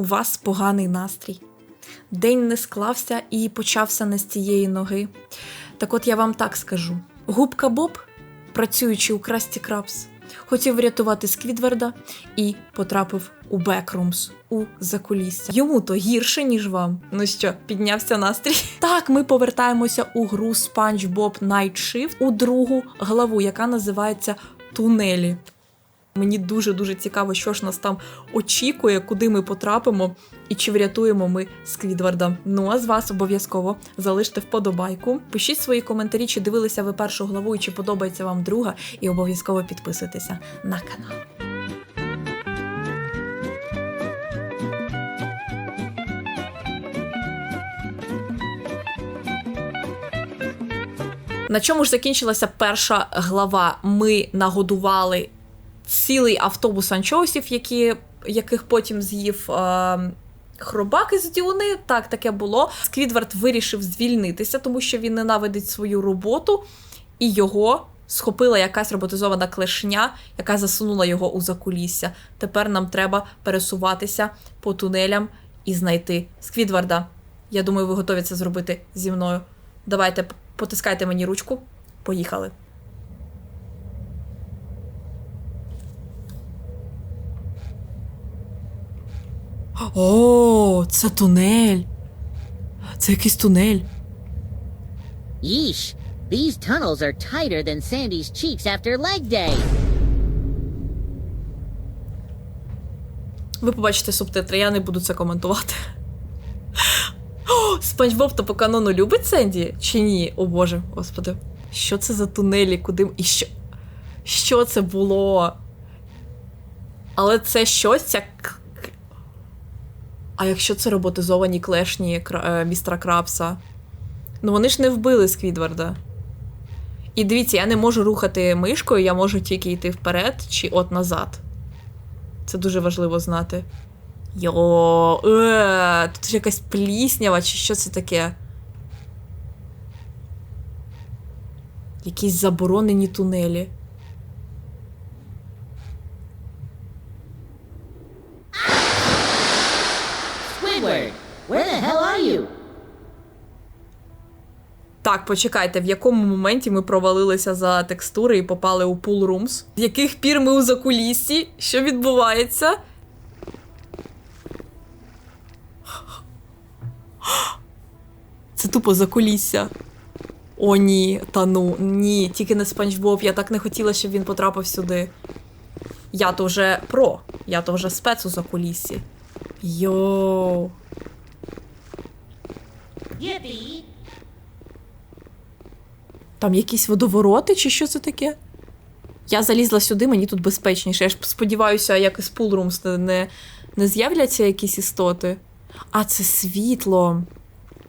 У вас поганий настрій. День не склався і почався не з цієї ноги. Так от я вам так скажу: губка Боб, працюючи у Красті Крабс, хотів врятувати Сквідварда і потрапив у Бекрумс, у закулісся. Йому то гірше, ніж вам. Ну що, піднявся настрій? Так, ми повертаємося у гру SpongeBob Night Shift у другу главу, яка називається Тунелі. Мені дуже дуже цікаво, що ж нас там очікує, куди ми потрапимо і чи врятуємо ми Сквідварда. Ну а з вас обов'язково залиште вподобайку. Пишіть свої коментарі, чи дивилися ви першу главу і чи подобається вам друга, і обов'язково підписуйтеся на канал. На чому ж закінчилася перша глава? Ми нагодували цілий автобус анчоусів, які, яких потім з'їв е, хробак із дюни. Так, таке було. Сквідвард вирішив звільнитися, тому що він ненавидить свою роботу, і його схопила якась роботизована клешня, яка засунула його у закулісся. Тепер нам треба пересуватися по тунелям і знайти Сквідварда. Я думаю, ви готові це зробити зі мною. Давайте потискайте мені ручку. Поїхали. О, це тунель. Це якийсь тунель. Yeesh, these tunnels are tighter than Sandy's cheeks after leg day. Ви побачите субтитри, я не буду це коментувати. Спанч Боб то по канону любить Сенді чи ні? О боже, господи. Що це за тунелі? Куди. І що? Що це було? Але це щось ця. А якщо це роботизовані клешні е, містера Крабса? Ну вони ж не вбили Сквідварда. І дивіться, я не можу рухати мишкою, я можу тільки йти вперед чи от назад. Це дуже важливо знати. Йо, е, тут якась пліснява, чи що це таке? Якісь заборонені тунелі. Squidward, where the hell are you? Так, почекайте, в якому моменті ми провалилися за текстури і попали у пул румс? З яких пір ми у закуліссі? Що відбувається? Це тупо закулісся. О, ні, та ну, ні, тільки не Спанч Боб. Я так не хотіла, щоб він потрапив сюди. Я то вже про, я то вже спец у закуліссі. Йоу. Yippee! Там якісь водовороти, чи що це таке? Я залізла сюди, мені тут безпечніше. Я ж сподіваюся, як із Пулрумс не, не, з'являться якісь істоти. А це світло.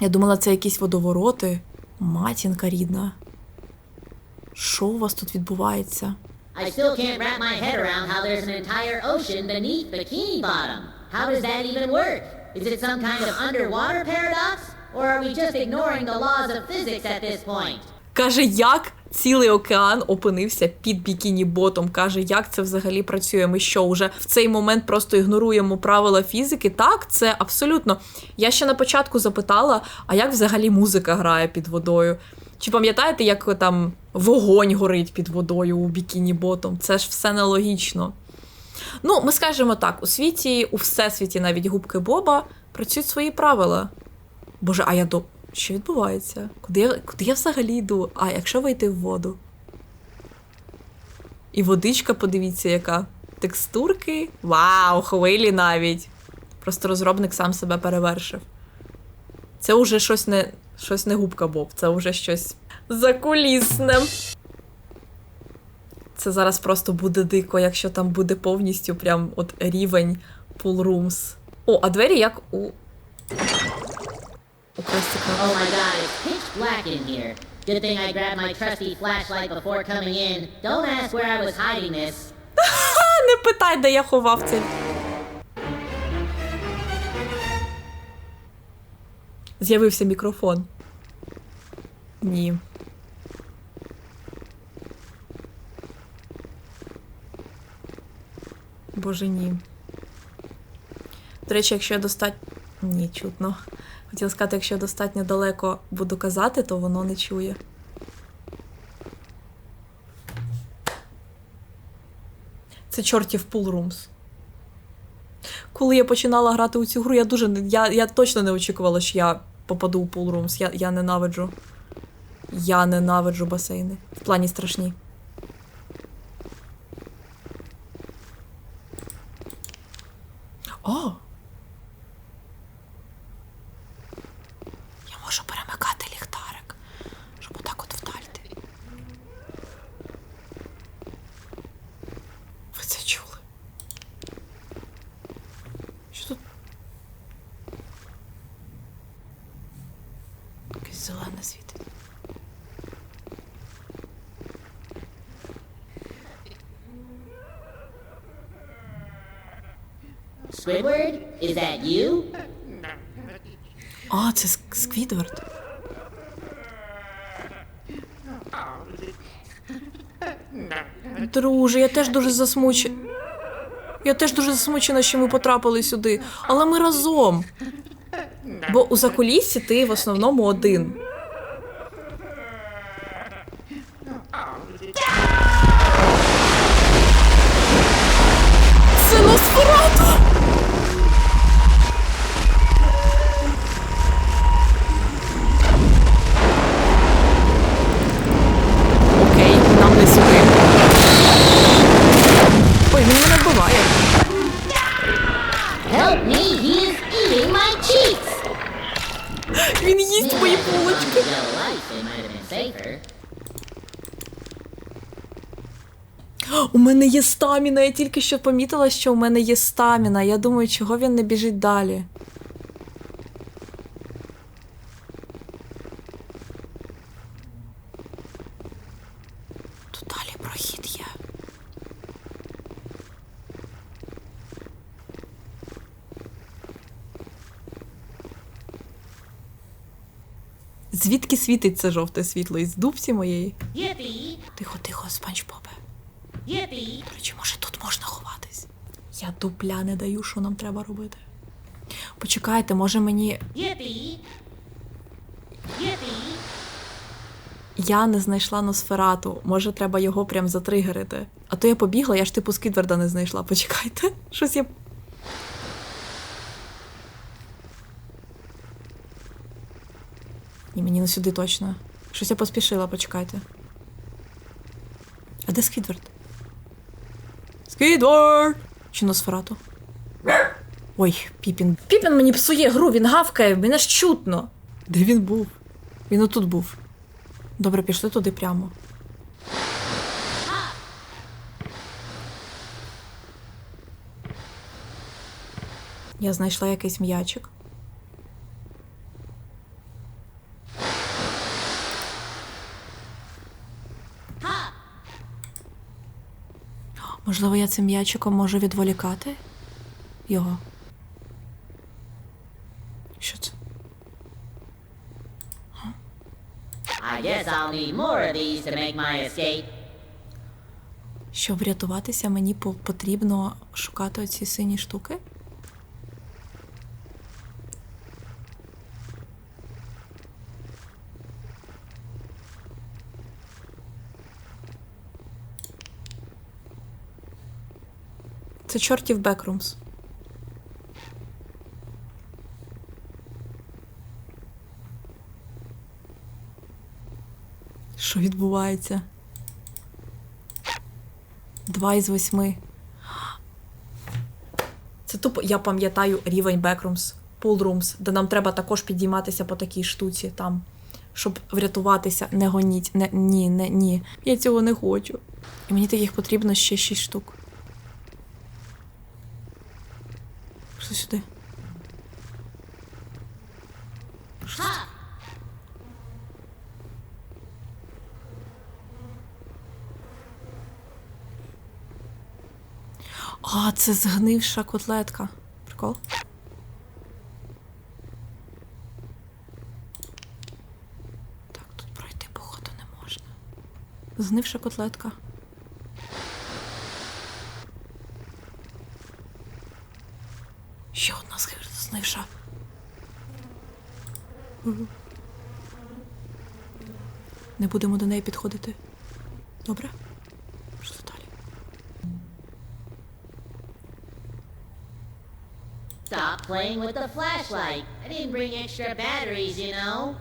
Я думала, це якісь водовороти. Матінка рідна. Що у вас тут відбувається? I still can't wrap my head around how there's an entire ocean beneath Bikini Bottom. How does that even work? Is it some kind of underwater paradox? Or are we just ignoring the laws of physics at this point? Каже, як цілий океан опинився під бікіні ботом. Каже, як це взагалі працює. Ми що, вже в цей момент просто ігноруємо правила фізики? Так, це абсолютно. Я ще на початку запитала, а як взагалі музика грає під водою? Чи пам'ятаєте, як там вогонь горить під водою у бікіні ботом? Це ж все нелогічно. Ну, ми скажемо так: у світі, у всесвіті, навіть губки Боба працюють свої правила. Боже, а я до. Що відбувається? Куди я, куди я взагалі йду? А якщо вийти в воду? І водичка, подивіться, яка. Текстурки. Вау, хвилі навіть. Просто розробник сам себе перевершив. Це вже щось не, щось не губка Боб, це вже щось закулісне. Це зараз просто буде дико, якщо там буде повністю прям от рівень Pool Rooms. О, а двері як у. Красті Краб. Oh my god, it's pitch black in here. Good thing I grabbed my trusty flashlight before coming in. Don't ask where I was hiding this. Не питай, де я ховав це. З'явився мікрофон. Ні. Боже ні. До речі, якщо я достатньо. Ні, чутно. Хотіла сказати, якщо я достатньо далеко буду казати, то воно не чує. Це чортів пулрумс. Коли я починала грати у цю гру, я дуже я, я точно не очікувала, що я попаду у пулрумс. Я, я ненавиджу. Я ненавиджу басейни. В плані страшні. О! Я можу перемикати ліхтарик, щоб отак от вдальти. Ви це чули? Що тут? Якесь зелене світить. Squidward, is that you? А, це Ск- Сквідвард. Друже, я теж дуже засмучена. Я теж дуже засмучена, що ми потрапили сюди. Але ми разом. Бо у закулісі ти в основному один. Стаміна. Я тільки що помітила, що у мене є стаміна. Я думаю, чого він не біжить далі. Тут далі прохід є. Звідки світить це жовте світло? Із дубці моєї? Тихо, тихо, спанч Бобе. Yippee! До речі, може тут можна ховатись? Я дупля не даю, що нам треба робити. Почекайте, може мені. Yippee! Yippee! Я не знайшла Носферату. Може, треба його прям затригерити. А то я побігла, я ж типу Скідварда не знайшла. Почекайте. Щось я. Ні, мені не сюди точно. Щось я поспішила, почекайте. А де Скідвард? Скідвард! Чи Носферату? Ой, Піпін. Піпін мені псує гру, він гавкає, мене ж чутно. Де він був? Він отут був. Добре, пішли туди прямо. Я знайшла якийсь м'ячик. Можливо, я цим м'ячиком можу відволікати його. Що це? I guess I'll need more of these to make my escape. Щоб врятуватися, мені потрібно шукати оці сині штуки. Це чортів бекрумс. Що відбувається? Два із восьми. Це тупо, я пам'ятаю рівень Backrooms, Poolrooms, де нам треба також підійматися по такій штуці там, щоб врятуватися. Не гоніть. Не, ні, не, ні. Я цього не хочу. І мені таких потрібно ще шість штук. Що сюди? Це? А, це згнивша котлетка. Прикол. Так, тут пройти, походу, не можна. Згнивша котлетка. Ще одна застигнивша. Не будемо до неї підходити. Добре? Що далі? Stop playing with the flashlight. I didn't bring extra batteries, you know.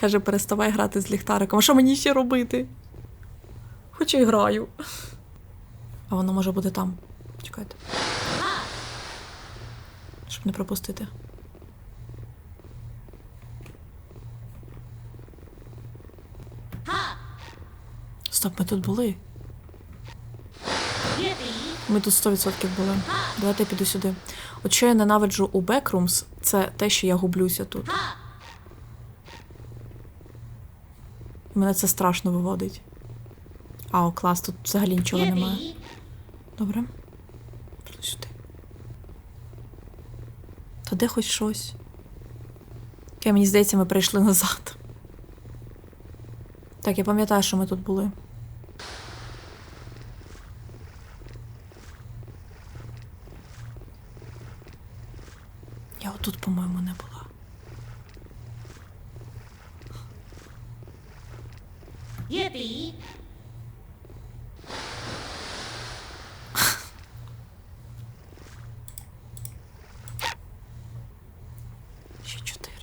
Каже, переставай грати з ліхтариком. А що мені ще робити? Хоч і граю. А воно може бути там. Чекайте. Щоб не пропустити. Стоп, ми тут були. Ми тут 100% були. Давайте я піду сюди. От що я ненавиджу у Backrooms, це те, що я гублюся тут. Мене це страшно виводить. А, о, клас, тут взагалі нічого немає. Добре. Піду сюди. Та де хоч щось? Окей, мені здається, ми прийшли назад. Так, я пам'ятаю, що ми тут були. Я отут, по-моєму, не була. Yippee! Ще чотири.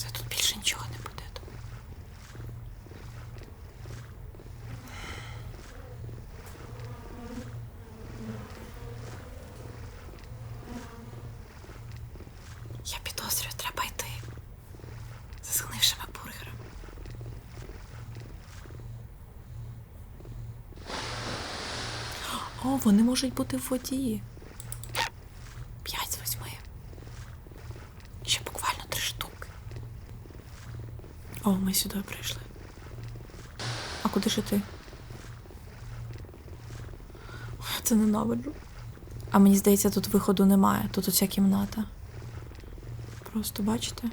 Все тут більше нічого не буде. Я підозрюю, треба йти. За згнившими бургерами. О, вони можуть бути в воді. П'ять з восьми. Ще буквально три штуки. О, ми сюди прийшли. А куди ж ти? Це ненавиджу. А мені здається, тут виходу немає. Тут оця кімната. Просто бачите?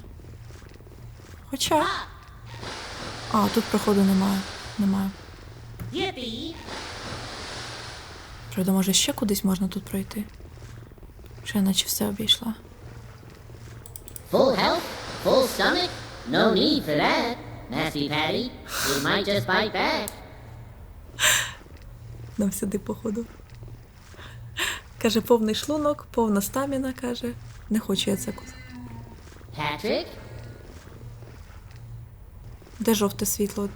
Хоча. А, тут проходу немає. Немає. Правда, може ще кудись можна тут пройти? Що я наче все обійшла. Full health? Full stomach? No need for that. Nasty Patty. We might just bite back. Нам сюди, походу. Каже, повний шлунок, повна стаміна, каже. Не хочу я це кусати. Patrick? Де жовте світло?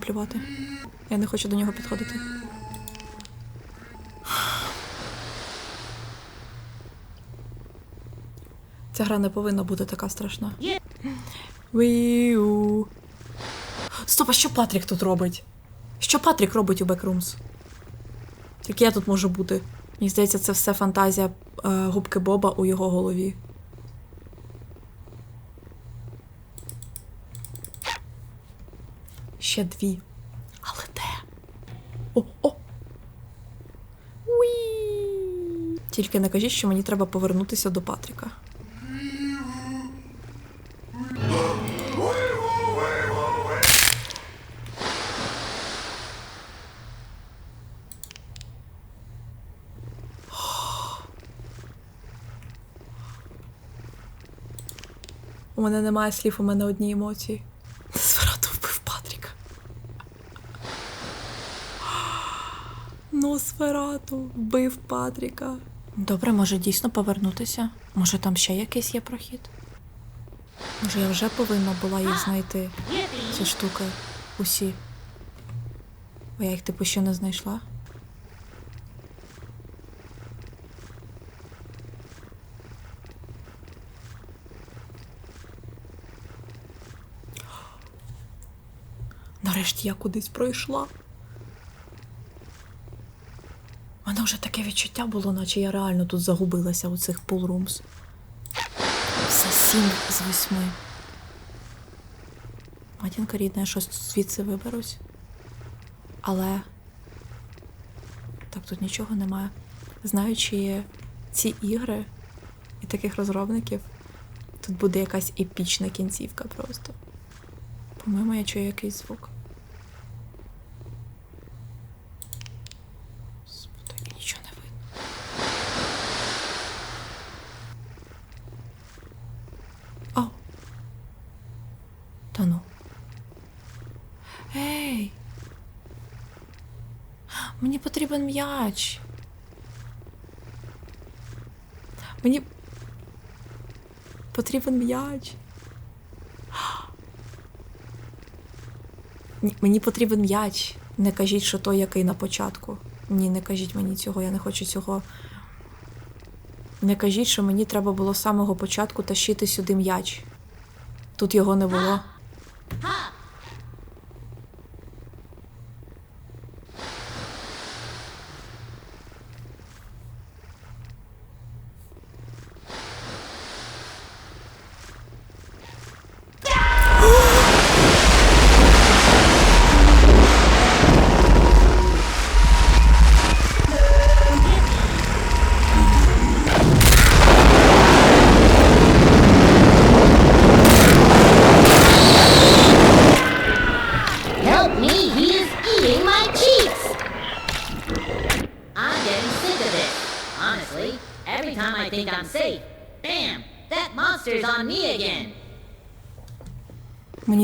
Плювати. Я не хочу до нього підходити. Ця гра не повинна бути така страшна. Віу. Стоп, а що Патрік тут робить? Що Патрік робить у Backrooms? Як я тут можу бути? Мені здається, це все фантазія е, губки Боба у його голові. Ще дві. Але де? О, о! Уі! Тільки не кажіть, що мені треба повернутися до Патріка. У мене немає слів, у мене одні емоції. Носферату вбив Патріка. Носферату вбив Патріка. Добре, може дійсно повернутися? Може там ще якийсь є прохід? Може, я вже повинна була їх знайти, ці штуки, усі. Бо я їх типу ще не знайшла. Нарешті я кудись пройшла. У мене вже таке відчуття було, наче я реально тут загубилася у цих пулрумс. Все сім з восьми. Матінка рідна, я щось звідси виберусь. Але. Так, тут нічого немає. Знаючи ці ігри і таких розробників, тут буде якась епічна кінцівка просто. По-моєму, я чую якийсь звук. Господи, нічого не видно. О! Та ну. Ей! Мені потрібен м'яч. Мені потрібен м'яч. Мені потрібен м'яч. Не кажіть, що той, який на початку. Ні, не кажіть мені цього, я не хочу цього. Не кажіть, що мені треба було з самого початку тащити сюди м'яч. Тут його не було.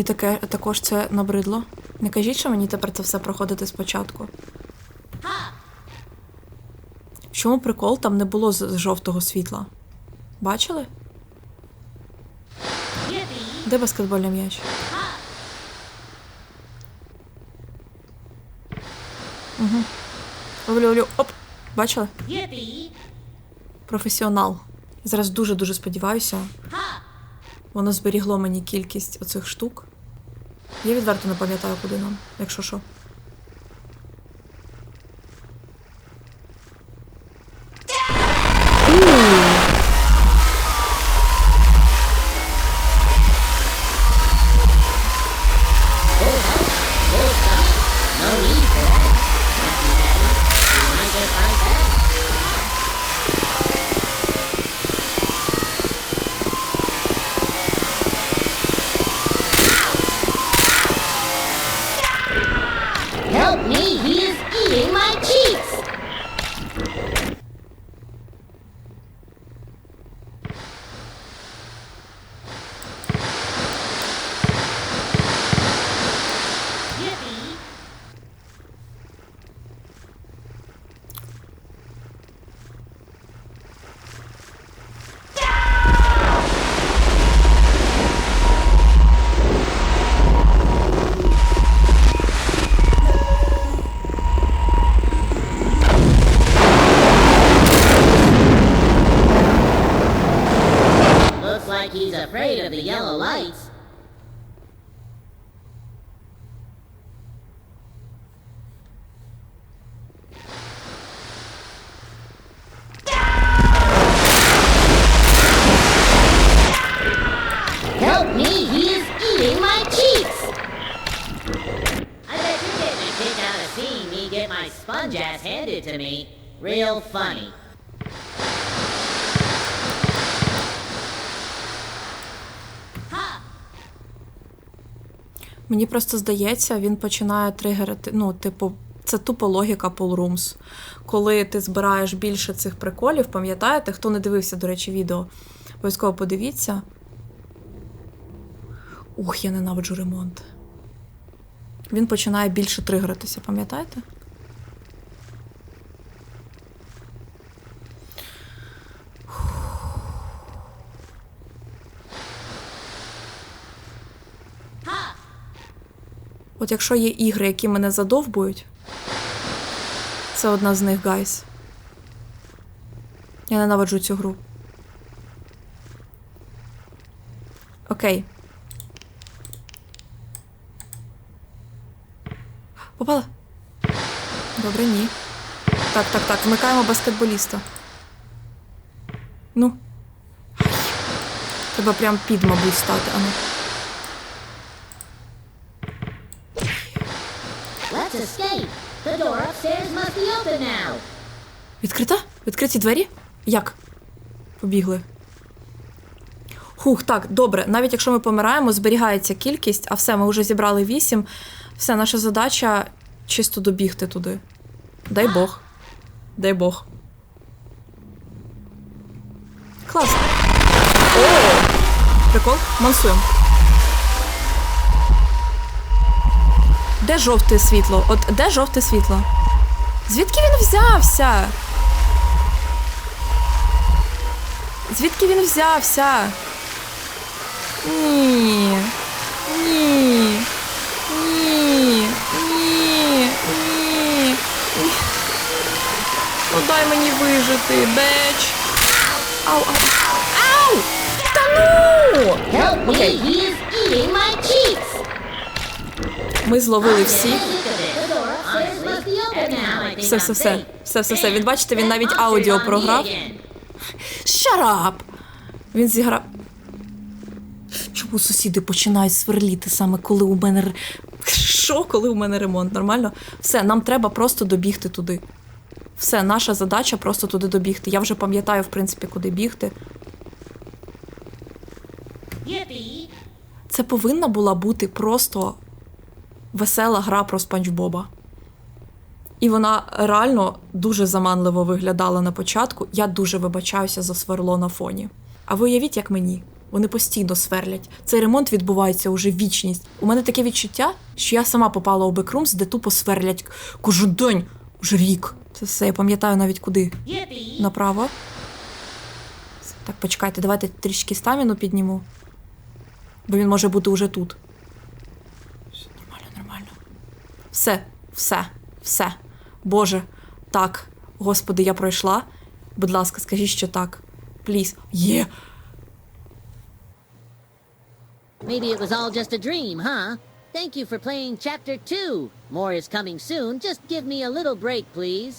Таке також це набридло. Не кажіть, що мені тепер це все проходити спочатку. В чому прикол? Там не було з- жовтого світла. Бачили? Де баскетбольний м'яч? Ha! Ловлю, ловлю. Оп! Бачили? Професіонал. Зараз дуже-дуже сподіваюся, воно зберігло мені кількість оцих штук. Я відверто не пам'ятаю, куди нам, якщо що. Мені просто здається, він починає тригерити. Ну, типу, це тупо логіка Rooms. Коли ти збираєш більше цих приколів, пам'ятаєте, хто не дивився, до речі, відео, обов'язково подивіться. Ух, я ненавиджу ремонт. Він починає більше тригеритися, пам'ятаєте? От якщо є ігри, які мене задовбують, це одна з них, гайс. Я ненавиджу цю гру. Окей. Попала. Добре, ні. так, так, так. Вмикаємо баскетболіста. Ну. Треба прям під, мабуть, стати. А ну. Відкрита? Відкриті двері? Як? Побігли. Хух, так, добре. Навіть якщо ми помираємо, зберігається кількість, а все, ми вже зібрали вісім. Все, наша задача чисто добігти туди. Дай Бог. Дай Бог. Клас. О! Прикол? Мансуємо. Де жовте світло? От де жовте світло? Звідки він взявся? Звідки він взявся? Ні. Ні. Ні. Ні. Ні. Ну дай мені вижити, беч. Ау, ау. Ау! Та ну! Help now. I think Все, все, все. Все, все, все. Він бачите, він навіть аудіо програв. Shut up! Він зіграв. Чому сусіди починають сверліти саме коли у мене. Що, коли у мене ремонт? Нормально? Все, нам треба просто добігти туди. Все, наша задача просто туди добігти. Я вже пам'ятаю, в принципі, куди бігти. Це повинна була бути просто весела гра про Спанч Боба. І вона реально дуже заманливо виглядала на початку. Я дуже вибачаюся за сверло на фоні. А ви уявіть, як мені. Вони постійно сверлять. Цей ремонт відбувається уже вічність. У мене таке відчуття, що я сама попала у бекрумс, де тупо сверлять кожен день, уже рік. Це все, я пам'ятаю навіть куди. Направо. Так, почекайте, давайте трішки стаміну підніму. Бо він може бути уже тут. Все, нормально, нормально. Все, все, все. Боже, так. Господи, я пройшла. Будь ласка, скажіть, що так. Пліз. Є. Maybe it was all just a dream, huh? Thank you for playing chapter two. More is coming soon. Just give me a little break, please.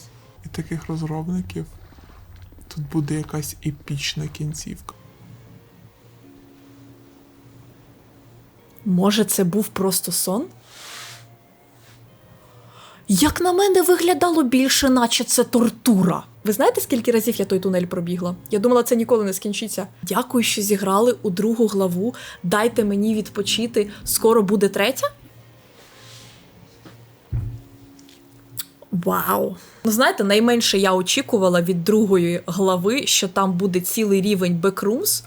І таких розробників тут буде якась епічна кінцівка. Може, це був просто сон? Як на мене виглядало більше, наче це тортура. Ви знаєте, скільки разів я той тунель пробігла? Я думала, це ніколи не скінчиться. Дякую, що зіграли у другу главу. Дайте мені відпочити. Скоро буде третя. Вау! Ну, знаєте, найменше я очікувала від другої глави, що там буде цілий рівень Backrooms.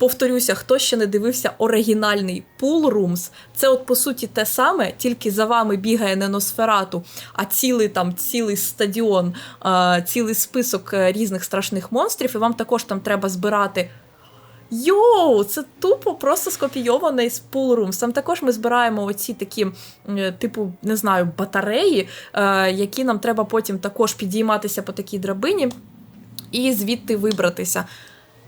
Повторюся, хто ще не дивився оригінальний Pool Rooms, це от по суті те саме, тільки за вами бігає не Носферату, а цілий там цілий стадіон, е, цілий список е, різних страшних монстрів, і вам також там треба збирати. Йоу, це тупо просто скопійоване із Pool Rooms. Там також ми збираємо оці такі, е, типу, не знаю, батареї, які нам треба потім також підійматися по такій драбині і звідти вибратися.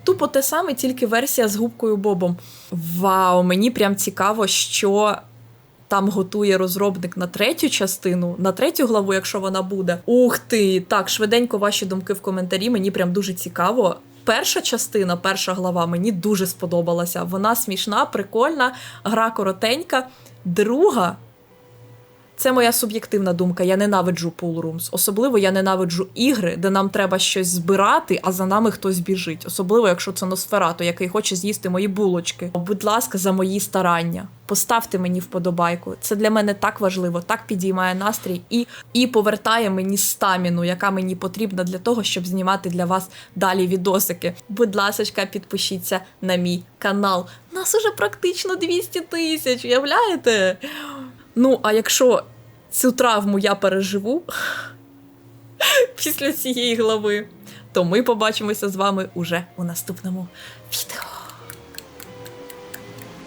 Тупо те саме, тільки версія з губкою Бобом. Вау, мені прям цікаво, що там готує розробник на третю частину, на третю главу, якщо вона буде. Ух ти! Так, швиденько ваші думки в коментарі. Мені прям дуже цікаво. Перша частина, перша глава мені дуже сподобалася. Вона смішна, прикольна, гра коротенька. Друга. Це моя суб'єктивна думка. Я ненавиджу Rooms. Особливо я ненавиджу ігри, де нам треба щось збирати, а за нами хтось біжить. Особливо, якщо це Носферато, який хоче з'їсти мої булочки. Будь ласка, за мої старання. Поставте мені вподобайку. Це для мене так важливо, так підіймає настрій і, і повертає мені стаміну, яка мені потрібна для того, щоб знімати для вас далі відосики. Будь ласка, підпишіться на мій канал. Нас уже практично 200 тисяч, уявляєте? Ну, а якщо цю травму я переживу після цієї глави, то ми побачимося з вами уже у наступному відео.